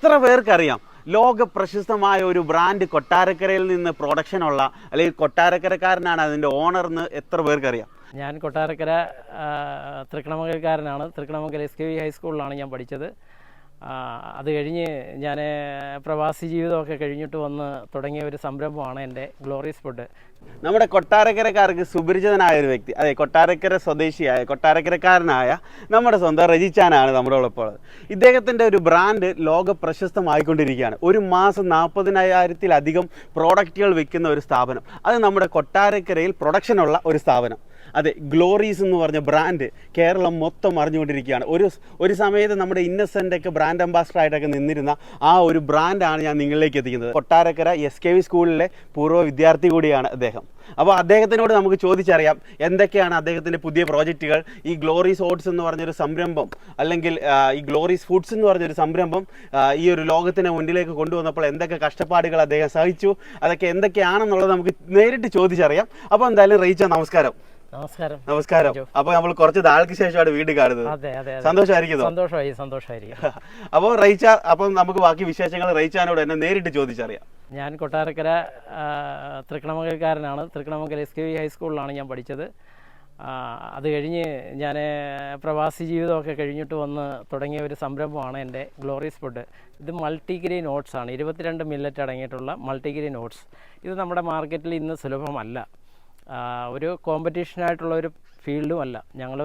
എത്ര പേർക്കറിയാം? ലോക പ്രശസ്തമായ ഒരു ബ്രാൻഡ് കൊട്ടാരക്കരയിൽ നിന്ന് പ്രൊഡക്ഷൻ ഉള്ള അല്ലെങ്കിൽ കൊട്ടാരക്കരക്കാരനാണ് അതിന്റെ ഓണർ എന്ന് എത്ര പേർക്കറിയാം? ഞാൻ കൊട്ടാരക്കര തൃക്കണമംഗലക്കാരനാണ്. തൃക്കണമംഗലം എസ് കെ വി ഹൈസ്കൂളിലാണ് ഞാൻ പഠിച്ചത്. അത് കഴിഞ്ഞ് ഞാൻ പ്രവാസി ജീവിതമൊക്കെ കഴിഞ്ഞിട്ട് വന്ന് തുടങ്ങിയ ഒരു സംരംഭമാണ് എന്റെ ഗ്ലോറിയസ് ഫുഡ്. നമ്മുടെ കൊട്ടാരക്കരക്കാർക്ക് സുപരിചിതനായ ഒരു വ്യക്തി അതെ കൊട്ടാരക്കര സ്വദേശിയായ കൊട്ടാരക്കരക്കാരനായ നമ്മുടെ സ്വന്തം റജിച്ചാനാണ് നമ്മുടെ ഉള്ളപ്പോൾ ഇദ്ദേഹത്തിന്റെ ഒരു ബ്രാൻഡ് ലോക പ്രശസ്തമായിക്കൊണ്ടിരിക്കുകയാണ്. ഒരു മാസം നാൽപ്പതിനായിരത്തിലധികം പ്രോഡക്റ്റുകൾ വിൽക്കുന്ന ഒരു സ്ഥാപനം. അത് നമ്മുടെ കൊട്ടാരക്കരയിൽ പ്രൊഡക്ഷനുള്ള ഒരു സ്ഥാപനം. അതെ ഗ്ലോറീസ് എന്ന് പറഞ്ഞ ബ്രാൻഡ് കേരളം മൊത്തം അറിഞ്ഞുകൊണ്ടിരിക്കുകയാണ്. ഒരു ഒരു സമയത്ത് നമ്മുടെ ഇന്നസെന്റ് ഒക്കെ ബ്രാൻഡ് അംബാസഡർ ആയിട്ടൊക്കെ നിന്നിരുന്ന ആ ഒരു ബ്രാൻഡാണ് ഞാൻ നിങ്ങളിലേക്ക് എത്തിക്കുന്നത്. കൊട്ടാരക്കര എസ് കെ വി സ്കൂളിലെ പൂർവ വിദ്യാർത്ഥി കൂടിയാണ് അദ്ദേഹം. അപ്പോൾ അദ്ദേഹത്തിനോട് നമുക്ക് ചോദിച്ചറിയാം എന്തൊക്കെയാണ് അദ്ദേഹത്തിന്റെ പുതിയ പ്രോജക്റ്റുകൾ? ഈ ഗ്ലോറീസ് ഓട്സ് എന്ന് പറഞ്ഞൊരു സംരംഭം അല്ലെങ്കിൽ ഈ ഗ്ലോറീസ് ഫുഡ്സ് എന്ന് പറഞ്ഞൊരു സംരംഭം ഈ ഒരു ലോകത്തിനെ മുന്നിലേക്ക് കൊണ്ടുവന്നപ്പോൾ എന്തൊക്കെ കഷ്ടപ്പാടുകൾ അദ്ദേഹം സഹിച്ചു അതൊക്കെ എന്തൊക്കെയാണെന്നുള്ളത് നമുക്ക് നേരിട്ട് ചോദിച്ചറിയാം. അപ്പോൾ എന്തായാലും റീച്ച നമസ്കാരം. നമസ്കാരം. നമസ്കാരം. അപ്പൊ നമ്മൾ കുറച്ച് നാൾക്ക് ശേഷമാണ് വീട് കാണുന്നത്. അതെ സന്തോഷമായി സന്തോഷമായിരിക്കും അപ്പോൾ റൈച്ച അപ്പം നമുക്ക് ബാക്കി വിശേഷങ്ങൾ റൈച്ചാനോട് എന്നെ നേരിട്ട് ചോദിച്ചറിയാം. ഞാൻ കൊട്ടാരക്കര തൃക്കണമംഗലക്കാരനാണ്. തൃക്കണമംഗല എസ് കെ വി ഹൈസ്കൂളിലാണ് ഞാൻ പഠിച്ചത്. അത് കഴിഞ്ഞ് ഞാൻ പ്രവാസി ജീവിതമൊക്കെ കഴിഞ്ഞിട്ട് വന്ന് തുടങ്ങിയ ഒരു സംരംഭമാണ് എന്റെ ഗ്ലോറിയസ് ഫുഡ് ഇത് മൾട്ടിഗ്രെയിൻ ഓട്സ് ആണ്. ഇരുപത്തിരണ്ട് മില്ലറ്റ് അടങ്ങിയിട്ടുള്ള മൾട്ടിഗ്രെയിൻ ഓട്സ് ഇത് നമ്മുടെ മാർക്കറ്റിൽ ഇന്ന് സുലഭമല്ല. ഒരു കോമ്പറ്റീഷനായിട്ടുള്ള ഒരു ഫീൽഡും അല്ല. ഞങ്ങൾ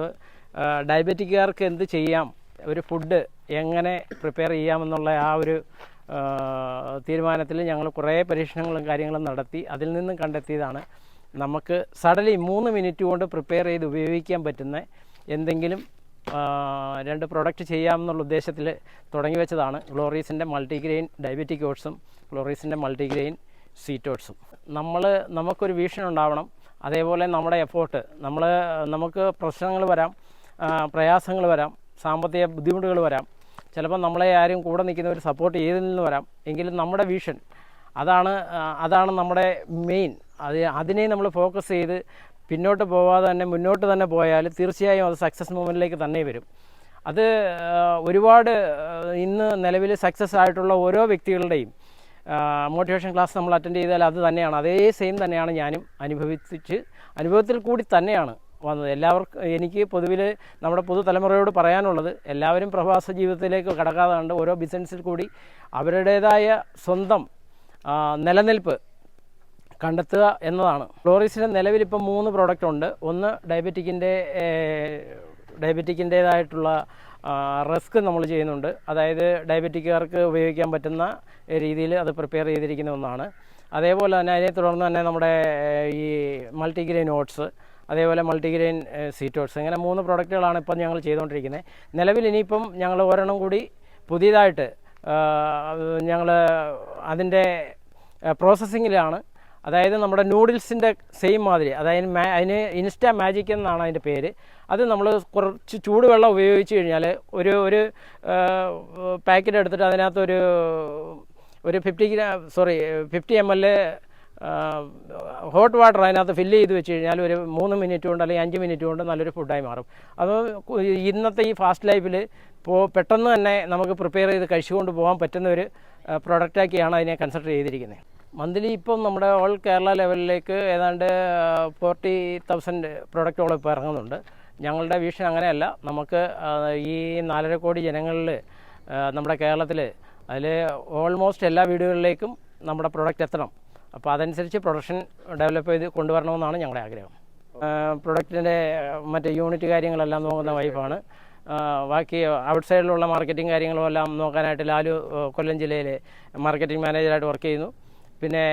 ഡയബറ്റിക്കുകാർക്ക് എന്ത് ചെയ്യാം? ഒരു ഫുഡ് എങ്ങനെ പ്രിപ്പയർ ചെയ്യാമെന്നുള്ള ആ ഒരു തീരുമാനത്തിൽ ഞങ്ങൾ കുറേ പരീക്ഷണങ്ങളും കാര്യങ്ങളും നടത്തി അതിൽ നിന്നും കണ്ടെത്തിയതാണ്. നമുക്ക് സഡലി മൂന്ന് മിനിറ്റ് കൊണ്ട് പ്രിപ്പയർ ചെയ്ത് ഉപയോഗിക്കാൻ പറ്റുന്ന എന്തെങ്കിലും രണ്ട് പ്രൊഡക്റ്റ് ചെയ്യാമെന്നുള്ള ഉദ്ദേശത്തിൽ തുടങ്ങി വെച്ചതാണ്. ഗ്ലോറീസിന്റെ മൾട്ടിഗ്രെയിൻ ഡയബറ്റിക് ഓട്സും ഗ്ലോറീസിന്റെ മൾട്ടിഗ്രെയിൻ സ്വീറ്റ് ഓട്സും നമ്മൾ നമുക്കൊരു ഭീഷണി ഉണ്ടാവണം അതേപോലെ നമ്മുടെ എഫേർട്ട് നമ്മൾ നമുക്ക് പ്രശ്നങ്ങൾ വരാം പ്രയാസങ്ങൾ വരാം സാമ്പത്തിക ബുദ്ധിമുട്ടുകൾ വരാം. ചിലപ്പോൾ നമ്മളെ ആരും കൂടെ നിൽക്കുന്നവർ സപ്പോർട്ട് ചെയ്തില്ലെന്ന് വരാം? എങ്കിലും നമ്മുടെ വിഷൻ അതാണ് അതാണ് നമ്മുടെ മെയിൻ അത് അതിനെ നമ്മൾ ഫോക്കസ് ചെയ്ത് പിന്നോട്ട് പോവാതെ തന്നെ മുന്നോട്ട് തന്നെ പോയാൽ തീർച്ചയായും അത് സക്സസ് മൂമെന്റിലേക്ക് തന്നെ വരും. അത് ഒരുപാട് ഇന്ന് നിലവിൽ സക്സസ് ആയിട്ടുള്ള ഓരോ വ്യക്തികളുടെയും മോട്ടിവേഷൻ ക്ലാസ് നമ്മൾ അറ്റൻഡ് ചെയ്താൽ അത് തന്നെയാണ്. അതേ സെയിം തന്നെയാണ് ഞാനും അനുഭവിച്ച് അനുഭവത്തിൽ കൂടി തന്നെയാണ് വന്നത്. എല്ലാവർക്കും എനിക്ക് പൊതുവിൽ നമ്മുടെ പുതുതലമുറയോട് പറയാനുള്ളത് എല്ലാവരും പ്രവാസ ജീവിതത്തിലേക്ക് കടക്കാതെ ഓരോ ബിസിനസ്സിൽ കൂടി അവരുടേതായ സ്വന്തം നിലനിൽപ്പ് കണ്ടെത്തുക എന്നതാണ്. ഫ്ലോറിസിന്റെ നിലവിൽ ഇപ്പം മൂന്ന് പ്രോഡക്റ്റ് ഉണ്ട്. ഒന്ന് ഡയബറ്റിക്കിന്റെ ഡയബറ്റിക്കിന്റേതായിട്ടുള്ള റിസ്ക് നമ്മൾ ചെയ്യുന്നുണ്ട്. അതായത് ഡയബറ്റിക്കാർക്ക് ഉപയോഗിക്കാൻ പറ്റുന്ന രീതിയിൽ അത് പ്രിപ്പയർ ചെയ്തിരിക്കുന്ന ഒന്നാണ്. അതേപോലെ തന്നെ അതിനെ തുടർന്ന് തന്നെ നമ്മുടെ ഈ മൾട്ടിഗ്രെയിൻ ഓട്സ് അതേപോലെ മൾട്ടിഗ്രെയിൻ സീറ്റ് ഓട്സ് ഇങ്ങനെ മൂന്ന് പ്രോഡക്റ്റുകളാണ് ഇപ്പം ഞങ്ങൾ ചെയ്തുകൊണ്ടിരിക്കുന്നത്. നിലവിൽ ഇനിയിപ്പം ഞങ്ങൾ ഒരെണ്ണം കൂടി പുതിയതായിട്ട് ഞങ്ങൾ അതിന്റെ പ്രോസസ്സിങ്ങിലാണ്. അതായത് നമ്മുടെ നൂഡിൽസിന്റെ സെയിം മാതിരി അതായത് അതിന് ഇൻസ്റ്റാ മാജിക് എന്നാണ് അതിന്റെ പേര്. അത് നമ്മൾ കുറച്ച് ചൂടുവെള്ളം ഉപയോഗിച്ച് കഴിഞ്ഞാൽ ഒരു ഒരു പാക്കറ്റ് എടുത്തിട്ട് അതിനകത്തൊരു ഒരു fifty gram sorry fifty M L hot water അതിനകത്ത് ഫില്ല് ചെയ്ത് വെച്ച് കഴിഞ്ഞാൽ ഒരു മൂന്ന് മിനിറ്റ് കൊണ്ട് അല്ലെങ്കിൽ അഞ്ച് മിനിറ്റ് കൊണ്ട് നല്ലൊരു ഫുഡായി മാറും. അത് ഇന്നത്തെ ഈ ഫാസ്റ്റ് ലൈഫിൽ ഇപ്പോൾ പെട്ടെന്ന് തന്നെ നമുക്ക് പ്രിപ്പയർ ചെയ്ത് കഴിച്ചുകൊണ്ട് പോകാൻ പറ്റുന്ന ഒരു പ്രൊഡക്റ്റാക്കിയാണ് അതിനെ കൺസിഡർ ചെയ്തിരിക്കുന്നത് മന്ത്ലി ഇപ്പം നമ്മുടെ ഓൾ കേരള ലെവലിലേക്ക് ഏതാണ്ട് ഫോർട്ടി തൗസൻഡ് പ്രൊഡക്റ്റോളം ഇപ്പോൾ ഇറങ്ങുന്നുണ്ട്. ഞങ്ങളുടെ വിഷൻ അങ്ങനെയല്ല. നമുക്ക് ഈ നാലര കോടി ജനങ്ങളിൽ നമ്മുടെ കേരളത്തിൽ അതിൽ ഓൾമോസ്റ്റ് എല്ലാ വീടുകളിലേക്കും നമ്മുടെ പ്രൊഡക്റ്റ് എത്തണം. അപ്പോൾ അതനുസരിച്ച് പ്രൊഡക്ഷൻ ഡെവലപ്പ് ചെയ്ത് കൊണ്ടുവരണമെന്നാണ് ഞങ്ങളുടെ ആഗ്രഹം. പ്രൊഡക്റ്റിന്റെ മറ്റേ യൂണിറ്റ് കാര്യങ്ങളെല്ലാം നോക്കുന്ന വൈഫാണ് ബാക്കി ഔട്ട് സൈഡിലുള്ള മാർക്കറ്റിംഗ് കാര്യങ്ങളും എല്ലാം നോക്കാനായിട്ട് ലാലു കൊല്ലം ജില്ലയിലെ മാർക്കറ്റിംഗ് മാനേജറായിട്ട് വർക്ക് ചെയ്യുന്നു. പിന്നെ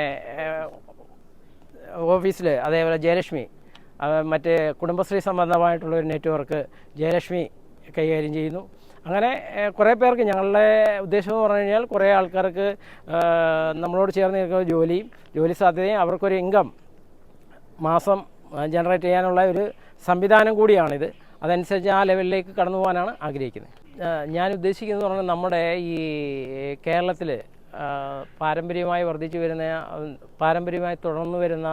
ഓഫീസിൽ അതേപോലെ ജയലക്ഷ്മി മറ്റേ കുടുംബശ്രീ സംബന്ധമായിട്ടുള്ള ഒരു നെറ്റ്വർക്ക് ജയലക്ഷ്മി കൈകാര്യം ചെയ്യുന്നു. അങ്ങനെ കുറേ പേർക്ക് ഞങ്ങളുടെ ഉദ്ദേശം എന്ന് പറഞ്ഞു കഴിഞ്ഞാൽ കുറേ ആൾക്കാർക്ക് നമ്മളോട് ചേർന്ന് നിൽക്കുന്ന ജോലിയും ജോലി സാധ്യതയും അവർക്കൊരു ഇൻകം മാസം ജനറേറ്റ് ചെയ്യാനുള്ള ഒരു സംവിധാനം കൂടിയാണിത്. അതനുസരിച്ച് ആ ലെവലിലേക്ക് കടന്നു പോകാനാണ് ആഗ്രഹിക്കുന്നത്. ഞാൻ ഉദ്ദേശിക്കുന്നത് പറഞ്ഞാൽ നമ്മുടെ ഈ കേരളത്തിൽ പാരമ്പര്യമായി വർദ്ധിച്ചു വരുന്ന പാരമ്പര്യമായി തുടർന്നു വരുന്ന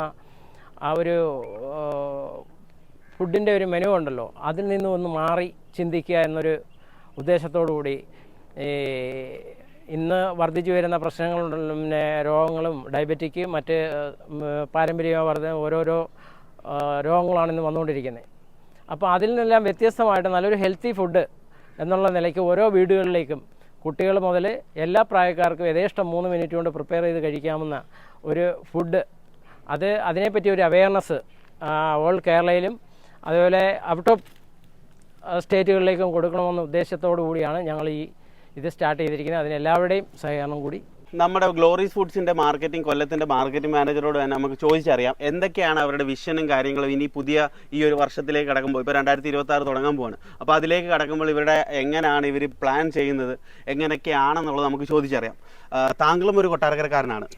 ആ ഒരു ഫുഡിന്റെ ഒരു മെനു ഉണ്ടല്ലോ അതിൽ നിന്ന് ഒന്ന് മാറി ചിന്തിക്കുക എന്നൊരു ഉദ്ദേശത്തോടു കൂടി ഈ ഇന്ന് വർദ്ധിച്ചു വരുന്ന പ്രശ്നങ്ങളുണ്ടല്ലോ പിന്നെ രോഗങ്ങളും ഡയബറ്റിക് മറ്റ് പാരമ്പര്യമായി വർദ്ധ ഓരോരോ രോഗങ്ങളാണ് ഇന്ന് വന്നുകൊണ്ടിരിക്കുന്നത്. അപ്പോൾ അതിൽ നിന്നെല്ലാം വ്യത്യസ്തമായിട്ട് നല്ലൊരു ഹെൽത്തി ഫുഡ് എന്നുള്ള നിലയ്ക്ക് ഓരോ വീടുകളിലേക്കും കുട്ടികൾ മുതൽ എല്ലാ പ്രായക്കാർക്കും യഥേഷ്ടം മൂന്ന് മിനിറ്റ് കൊണ്ട് പ്രിപ്പയർ ചെയ്ത് കഴിക്കാവുന്ന ഒരു ഫുഡ് അത് അതിനെപ്പറ്റി ഒരു അവയർനെസ് ഓൾ കേരളയിലും അതുപോലെ ഔട്ട് ഓഫ് സ്റ്റേറ്റുകളിലേക്കും കൊടുക്കണമെന്ന ഉദ്ദേശത്തോടു കൂടിയാണ് ഞങ്ങൾ ഈ ഇത് സ്റ്റാർട്ട് ചെയ്തിരിക്കുന്നത്. അതിന് എല്ലാവരുടെയും സഹകരണം കൂടി നമ്മുടെ ഗ്ലോറീസ് ഫുഡ്സിന്റെ മാർക്കറ്റിംഗ് കൊല്ലത്തിന്റെ മാർക്കറ്റിംഗ് മാനേജറോട് തന്നെ നമുക്ക് ചോദിച്ചറിയാം. എന്തൊക്കെയാണ് അവരുടെ വിഷനും കാര്യങ്ങളും ഇനി പുതിയ ഈ ഒരു വർഷത്തിലേക്ക് കടക്കുമ്പോൾ? ഇപ്പോൾ രണ്ടായിരത്തി ഇരുപത്തി ആറ് തുടങ്ങാൻ പോവാണ് അപ്പോൾ അതിലേക്ക് കടക്കുമ്പോൾ ഇവരുടെ എങ്ങനെയാണ് ഇവർ പ്ലാൻ ചെയ്യുന്നത്? എങ്ങനെയൊക്കെയാണെന്നുള്ളത് നമുക്ക് ചോദിച്ചറിയാം. താങ്കളും ഒരു കൊട്ടാരക്കരക്കാരനാണ്.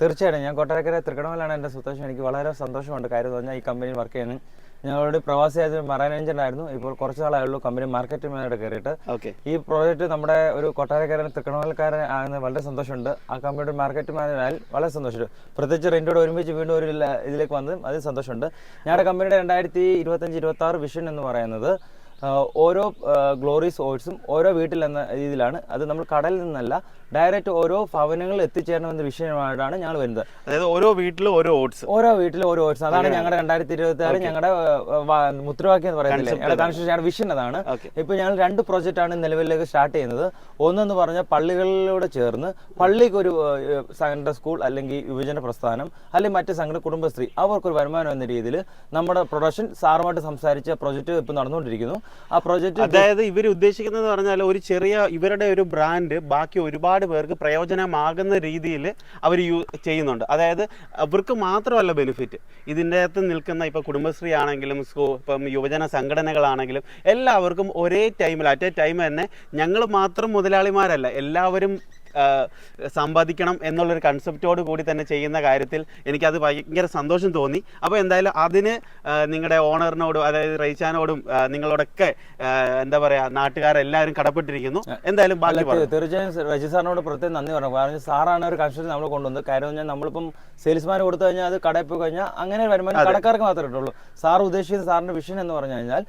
തീർച്ചയായിട്ടും. ഞാൻ കൊട്ടാരക്കര തൃക്കണമലാണ് എന്റെ സുത്തശ്ശൻ എനിക്ക് വളരെ സന്തോഷമുണ്ട്. കാര്യം എന്ന് ഈ കമ്പനിയിൽ വർക്ക് ചെയ്യുന്നത്. ഞങ്ങളോട് പ്രവാസിയായത് മറൈൻ എഞ്ചിൻ ആയിരുന്നു ഇപ്പോൾ കുറച്ച് നാളായുള്ളൂ കമ്പനി മാർക്കറ്റ് മാനേജർ കയറിയിട്ട്. ഓക്കെ ഈ പ്രോജക്റ്റ് നമ്മുടെ ഒരു കൊട്ടാരക്കാരൻ തൃക്കണമലക്കാരൻ ആകുന്ന വളരെ സന്തോഷമുണ്ട്. ആ കമ്പനിയുടെ മാർക്കറ്റ് മാനേജർ ആയാൽ വളരെ സന്തോഷമുണ്ട്. പ്രത്യേകിച്ച് റെന്റോട് ഒരുമിച്ച് വീണ്ടും ഒരു ഇതിലേക്ക് വന്നത് അത് സന്തോഷമുണ്ട്. ഞങ്ങളുടെ കമ്പനിയുടെ രണ്ടായിരത്തി ഇരുപത്തഞ്ച് ഇരുപത്തി ആറ് വിഷൻ എന്ന് പറയുന്നത് ഓരോ ഗ്ലോറീസ് ഓട്സും ഓരോ വീട്ടിൽ എന്ന രീതിയിലാണ്. അത് നമ്മൾ കടലിൽ നിന്നല്ല ഡയറക്റ്റ് ഓരോ ഭവനങ്ങളിൽ എത്തിച്ചേരണമെന്ന വിഷയമായിട്ടാണ് ഞങ്ങൾ വരുന്നത്. അതായത് ഓരോ വീട്ടിലും ഓരോ ഓട്സ്. ഓരോ വീട്ടിലും ഓരോ ഓട്സ്. അതാണ് ഞങ്ങളുടെ രണ്ടായിരത്തി ഇരുപത്തി ആറ് ഞങ്ങളുടെ മുദ്രാവാക്യം എന്ന് പറയുന്നത് വിഷൻ അതാണ്. ഇപ്പൊ ഞങ്ങൾ രണ്ട് പ്രോജക്റ്റ് ആണ് നിലവിലേക്ക് സ്റ്റാർട്ട് ചെയ്യുന്നത്. ഒന്നെന്ന് പറഞ്ഞാൽ പള്ളികളിലൂടെ ചേർന്ന് പള്ളിക്ക് ഒരു സെക്കൻഡറി സംഘടന സ്കൂൾ അല്ലെങ്കിൽ യുവജന പ്രസ്ഥാനം അല്ലെങ്കിൽ മറ്റ് സംഘടന കുടുംബശ്രീ അവർക്കൊരു വരുമാനം എന്ന രീതിയിൽ നമ്മുടെ പ്രൊഡക്ഷൻ സാറുമായിട്ട് സംസാരിച്ച പ്രോജക്റ്റ് ഇപ്പൊ നടന്നുകൊണ്ടിരിക്കുന്നു. ആ പ്രോജക്റ്റ് അതായത് ഇവർ ഉദ്ദേശിക്കുന്നത് പറഞ്ഞാൽ ഒരു ചെറിയ ഇവരുടെ ഒരു ബ്രാൻഡ് ബാക്കി ഒരുപാട് പേർക്ക് പ്രയോജനമാകുന്ന രീതിയിൽ അവർ യൂ ചെയ്യുന്നുണ്ട്. അതായത് അവർക്ക് മാത്രമല്ല ബെനിഫിറ്റ് ഇതിന്റെ അകത്ത് നിൽക്കുന്ന ഇപ്പോൾ കുടുംബശ്രീ ആണെങ്കിലും സ്കൂ ഇപ്പം യുവജന സംഘടനകളാണെങ്കിലും എല്ലാവർക്കും ഒരേ ടൈമിൽ അറ്റ് എ ടൈം തന്നെ ഞങ്ങൾ മാത്രം മുതലാളിമാരല്ല എല്ലാവരും സമ്പാദിക്കണം എന്നുള്ളൊരു കൺസെപ്റ്റോട് കൂടി തന്നെ ചെയ്യുന്ന കാര്യത്തിൽ എനിക്കത് ഭയങ്കര സന്തോഷം തോന്നി. അപ്പോൾ എന്തായാലും അതിന് നിങ്ങളുടെ ഓണറിനോടും അതായത് റൈച്ചാനോടും നിങ്ങളോടൊക്കെ എന്താ പറയുക നാട്ടുകാരെല്ലാവരും കടപ്പെട്ടിരിക്കുന്നു. എന്തായാലും ബാക്കി തീർച്ചയായും രജി സാറിനോട് പ്രത്യേകം നന്ദി പറഞ്ഞു. കാരണം സാറാണ് ഒരു കൺസെപ്റ്റ് നമ്മൾ കൊണ്ടുവന്നത്. കാര്യം പറഞ്ഞാൽ നമ്മളിപ്പം സെയിൽസ്മാൻ കൊടുത്തു കഴിഞ്ഞാൽ അത് കടയിൽ പോയി കഴിഞ്ഞാൽ അങ്ങനെ വരുമാനം കടക്കാർക്ക് മാത്രമേ കിട്ടുള്ളൂ. സാർ ഉദ്ദേശിക്കുന്ന സാറിന്റെ വിഷൻ എന്ന് പറഞ്ഞു കഴിഞ്ഞാൽ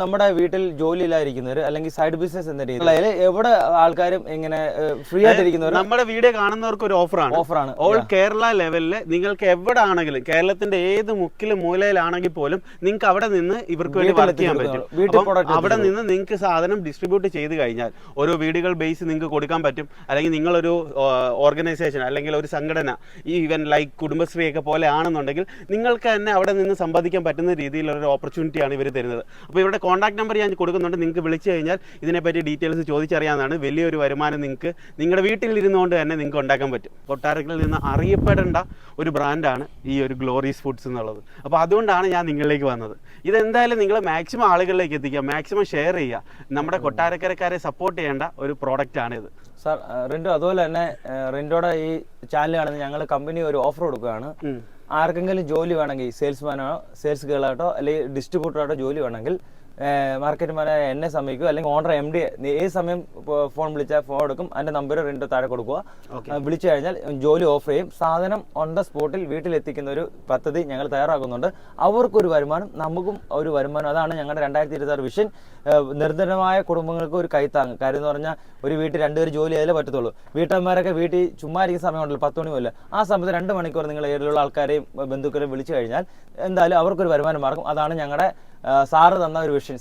നമ്മുടെ വീട്ടിൽ ജോലിയിലായിരിക്കുന്നവർ അല്ലെങ്കിൽ സൈഡ് ബിസിനസ് എന്ന രീതിയിൽ എവിടെ ആൾക്കാരും ഇങ്ങനെ ഫ്രീ ആയിട്ടിരിക്കുന്നവർ നമ്മുടെ വീഡിയോ കാണുന്നവർക്ക് ഒരു ഓഫറാണ് ഓഫറാണ് ഓൾ കേരള ലെവലിൽ നിങ്ങൾക്ക് എവിടെ ആണെങ്കിലും കേരളത്തിന്റെ ഏത് മുക്കിലും മൂലയിലാണെങ്കിൽ പോലും നിങ്ങൾക്ക് അവിടെ നിന്ന് ഇവർക്ക് വേണ്ടി വർക്ക് ചെയ്യാൻ പറ്റും. അവിടെ നിന്ന് നിങ്ങൾക്ക് സാധനം ഡിസ്ട്രിബ്യൂട്ട് ചെയ്ത് കഴിഞ്ഞാൽ ഓരോ വീടുകൾ ബേസ് നിങ്ങൾക്ക് കൊടുക്കാൻ പറ്റും. അല്ലെങ്കിൽ നിങ്ങളൊരു ഓർഗനൈസേഷൻ അല്ലെങ്കിൽ ഒരു സംഘടന ഈവൻ ലൈക്ക് കുടുംബശ്രീ ഒക്കെ പോലെ ആണെന്നുണ്ടെങ്കിൽ നിങ്ങൾക്ക് തന്നെ അവിടെ നിന്ന് സമ്പാദിക്കാൻ പറ്റുന്ന രീതിയിലുള്ള ഒരു ഓപ്പർച്യൂണിറ്റിയാണ് ഇവർ തരുന്നത്. അപ്പോൾ ഇവരുടെ കോൺടാക്ട് നമ്പർ ഞാൻ കൊടുക്കുന്നുണ്ട്. നിങ്ങൾക്ക് വിളിച്ചു കഴിഞ്ഞാൽ ഇതിനെപ്പറ്റി ഡീറ്റെയിൽസ് ചോദിച്ചറിയാവുന്നതാണ്. വലിയൊരു വരുമാനം നിങ്ങൾക്ക് നിങ്ങളുടെ വീട്ടിൽ ഇരുന്നുകൊണ്ട് തന്നെ നിങ്ങൾക്ക് ഉണ്ടാക്കാൻ പറ്റും. കൊട്ടാരക്കരയിൽ നിന്ന് അറിയപ്പെടേണ്ട ഒരു ബ്രാൻഡാണ് ഈ ഒരു ഗ്ലോറീസ് ഫുഡ്സ് എന്നുള്ളത്. അപ്പോൾ അതുകൊണ്ടാണ് ഞാൻ നിങ്ങളിലേക്ക് വന്നത്. ഇതെന്തായാലും നിങ്ങൾ മാക്സിമം ആളുകളിലേക്ക് എത്തിക്കുക മാക്സിമം ഷെയർ ചെയ്യുക. നമ്മുടെ കൊട്ടാരക്കരക്കാരെ സപ്പോർട്ട് ചെയ്യേണ്ട ഒരു പ്രോഡക്റ്റാണ് ഇത്. സാർ റിൻഡോ അതുപോലെ തന്നെ റിൻഡോയുടെ ഈ ചാനൽ കാണുന്ന ഞങ്ങൾ കമ്പനി ഒരു ഓഫർ കൊടുക്കുകയാണ്. ആർക്കെങ്കിലും ജോലി വേണമെങ്കിൽ സെയിൽസ്മാനോ സെയിൽസ് ഗേളാട്ടോ അല്ലെങ്കിൽ ഡിസ്ട്രിബ്യൂട്ടറായിട്ടോ ജോലി വേണമെങ്കിൽ മാർക്കറ്റ് മാനേജർ എന്നെ സമീപിക്കുക. അല്ലെങ്കിൽ ഓണർ എം ഡി ഏത് സമയം ഫോൺ വിളിച്ചാൽ ഫോൺ എടുക്കും. അതിന്റെ നമ്പർ രണ്ടോ താഴെ കൊടുക്കുക. വിളിച്ചു കഴിഞ്ഞാൽ ജോലി ഓഫർ ചെയ്യും. സാധനം ഓൺ ദ സ്പോട്ടിൽ വീട്ടിലെത്തിക്കുന്ന ഒരു പദ്ധതി ഞങ്ങൾ തയ്യാറാക്കുന്നുണ്ട്. അവർക്കൊരു വരുമാനം നമുക്കും ഒരു വരുമാനം. അതാണ് ഞങ്ങളുടെ രണ്ടായിരത്തി ഇരുപത്തി വിഷൻ നിർദ്ധനമായ കുടുംബങ്ങൾക്ക് ഒരു കൈത്താങ് കാര്യം എന്ന് പറഞ്ഞാൽ ഒരു വീട്ടിൽ രണ്ടുപേർ ജോലി ചെയ്താലേ പറ്റത്തുള്ളൂ. വീട്ടമ്മമാരൊക്കെ വീട്ടിൽ ചുമ്മാ ഇരിക്കുന്ന സമയമുണ്ടല്ലോ പത്ത് മണി പോലെ ആ സമയത്ത് രണ്ട് മണിക്കൂർ നിങ്ങൾ ഏരിയയിലുള്ള ആൾക്കാരെയും ബന്ധുക്കളെയും വിളിച്ചു കഴിഞ്ഞാൽ എന്തായാലും അവർക്കൊരു വരുമാനം മാർഗം അതാണ് ഞങ്ങളുടെ സാറ് തന്ന ഒരു വിഷൻ